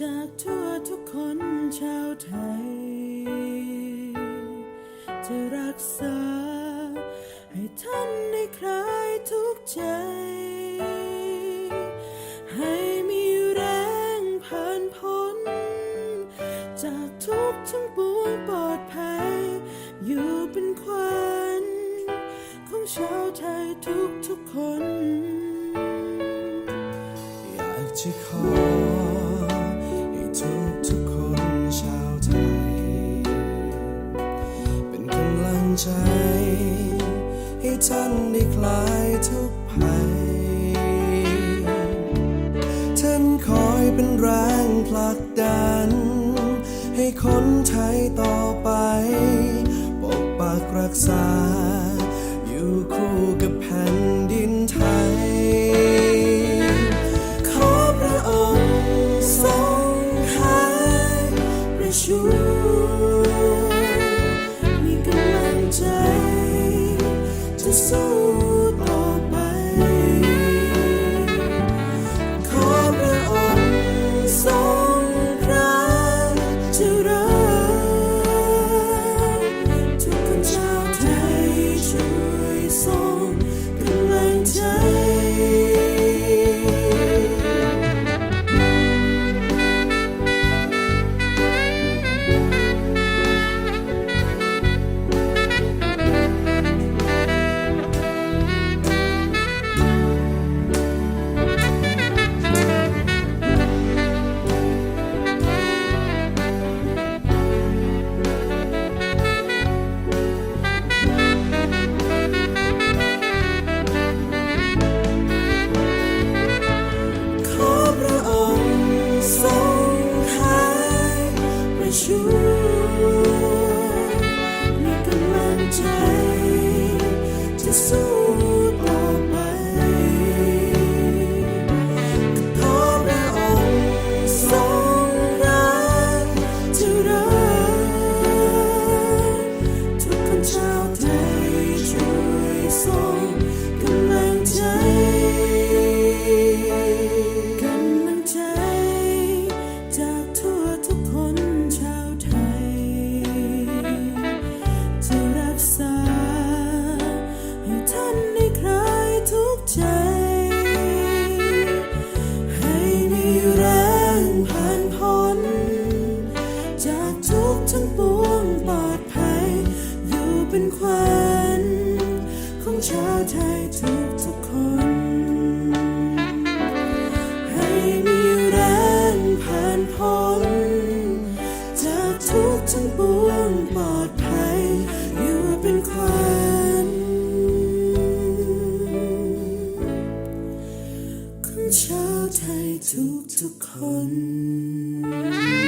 จากทั่วทุกคนชาวไทย จะรักษา ให้ท่านได้คลายทุกใจ ให้มีแรงผ่านพ้น จากทุกทั้งปวงปลอดภัย อยู่เป็นขวัญของชาวไทยทุกทุกคน อยากจะขอ ทุกทุกๆคนชาวไทย เป็นกำลังใจ ให้ท่านได้คลายทุกภัย ท่านคอยเป็นแรงผลักดัน ให้คนไทยต่อไป ปกปักรักษา อยู่คู่กับแผ่น จ ของชาวไทยทุกทุกๆคน ให้มีแรงผ่านพ้นจากทุกทั้งปวงปลอดภัย อยู่เป็นขวัญของชาวไทยทุกทุกๆคน